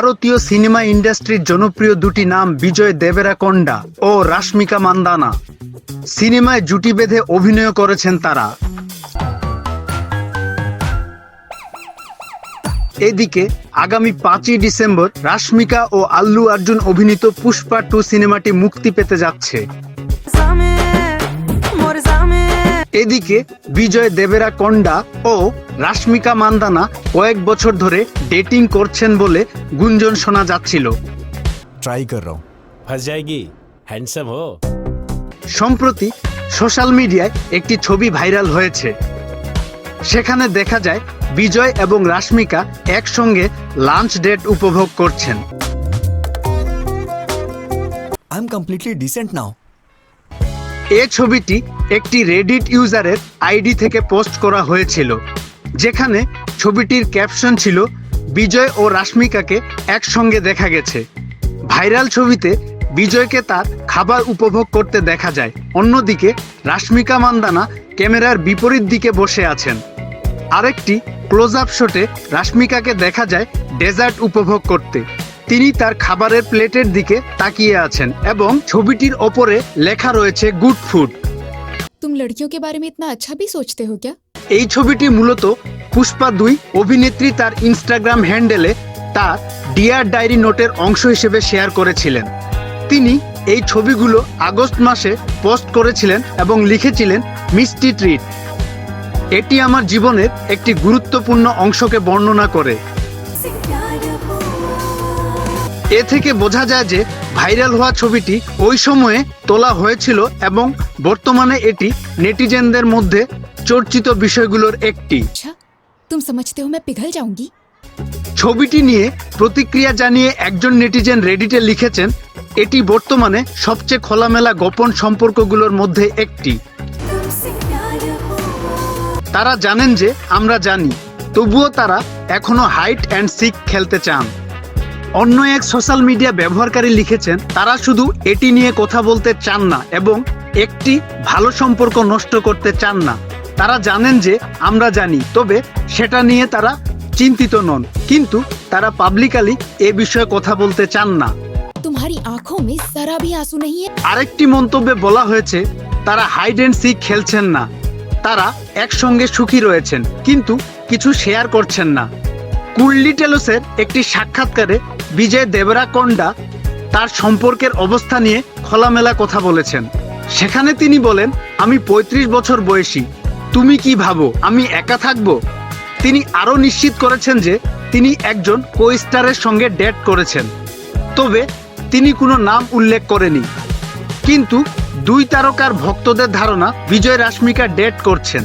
ভারতীয় সিনেমা ইন্ডাস্ট্রির জনপ্রিয় দুটি নাম বিজয় দেবেরাকোন্ডা ও রাশমিকা মান্দানা। সিনেমায় জুটি বেঁধে অভিনয় করেছেন তারা। এদিকে আগামী পাঁচই ডিসেম্বর রাশমিকা ও আল্লু অর্জুন অভিনীত পুষ্পা টু সিনেমাটি মুক্তি পেতে যাচ্ছে। এদিকে বিজয় দেবেরা কন্ডা ও রাশমিকা মান্দানা কয়েক বছর ধরে ডেটিং করছেন বলে গুঞ্জন শোনা যাচ্ছিল। ট্রাই করো। হ্যান্ডসাম হো। সম্প্রতি সোশ্যাল মিডিয়ায় একটি ছবি ভাইরাল হয়েছে। সেখানে দেখা যায় বিজয় এবং রাশমিকা একসঙ্গে লাঞ্চ ডেট উপভোগ করছেন। I am completely decent now এ ছবিটি একটি রেডিট ইউজারের আইডি থেকে পোস্ট করা হয়েছিল, যেখানে ছবিটির ক্যাপশন ছিল, বিজয় ও রাশমিকাকে একসঙ্গে দেখা গেছে। ভাইরাল ছবিতে বিজয়কে তার খাবার উপভোগ করতে দেখা যায়। অন্যদিকে, রাশমিকা মান্দানা ক্যামেরার বিপরীত দিকে বসে আছেন। আরেকটি ক্লোজ আপ শটে রাশমিকাকে দেখা যায় ডেজার্ট উপভোগ করতে। তিনি তার খাবারের প্লেটের দিকে তাকিয়ে আছেন এবং ছবিটির ওপরে লেখা রয়েছে গুড ফুড। তুম লড়কিও কে বারে মে ইতনা আচ্ছা ভি সোচতে হো ক্যা এই ছবিটি মূলত পুষ্পা দুই অভিনেত্রী তার ইনস্টাগ্রাম হ্যান্ডেলে তার ডিয়ার ডায়েরি নোটের অংশ হিসেবে শেয়ার করেছিলেন। তিনি এই ছবিগুলো আগস্ট মাসে পোস্ট করেছিলেন এবং লিখেছিলেন মিষ্টি ট্রিট এটি আমার জীবনের একটি গুরুত্বপূর্ণ অংশকে বর্ণনা করে। এ থেকে বোঝা যায় যে ভাইরাল হওয়া ছবিটি ওই সময়ে তোলা হয়েছিল এবং বর্তমানে এটি নেটিজেনদের মধ্যে চর্চিত বিষয়গুলোর একটি अच्छा तुम समझते हो मैं पिघल जाऊंगी ছবিটি নিয়ে প্রতিক্রিয়া জানিয়ে একজন নেটিজেন রেডিটে লিখেছেন এটি বর্তমানে সবচেয়ে খোলামেলা গোপন সম্পর্কগুলোর মধ্যে একটি তারা জানেন যে আমরা জানি তবুও তারা এখনো হাইট অ্যান্ড সিক খেলতে চান অন্য এক সোশ্যাল মিডিয়া ব্যবহারকারী লিখেছেন তারা শুধু এটি নিয়ে কথা বলতে চান না এবং একটি ভালো সম্পর্ক নষ্ট করতে চান না। তারা জানেন যে আমরা জানি তবে সেটা নিয়ে তারা চিন্তিত নন। কিন্তু তারা পাবলিকালি এ বিষয়ে কথা বলতে চান না। আরেকটি মন্তব্যে বলা হয়েছে তারা হাইড অ্যান্ড সিক খেলছেন না। তারা একসঙ্গে সুখী রয়েছেন কিন্তু কিছু শেয়ার করছেন না। কুল্লি টেলসের একটি সাক্ষাৎকারে বিজয় দেবরাকন্ডা তার সম্পর্কের অবস্থা নিয়ে খোলামেলা কথা বলেছেন। সেখানে তিনি বলেন, আমি ৩৫ বছর বয়সী। তুমি কি ভাবো, আমি একা থাকব? তিনি আরও নিশ্চিত করেছেন যে তিনি একজন কো স্টারের সঙ্গে ডেট করেছেন। তবে তিনি কোনো নাম উল্লেখ করেনি কিন্তু দুই তারকার ভক্তদের ধারণা বিজয় রাশমিকা ডেট করছেন।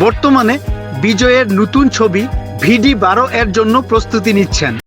বর্তমানে বিজয়ের নতুন ছবি ভিডি বারো এর জন্য প্রস্তুতি নিচ্ছেন।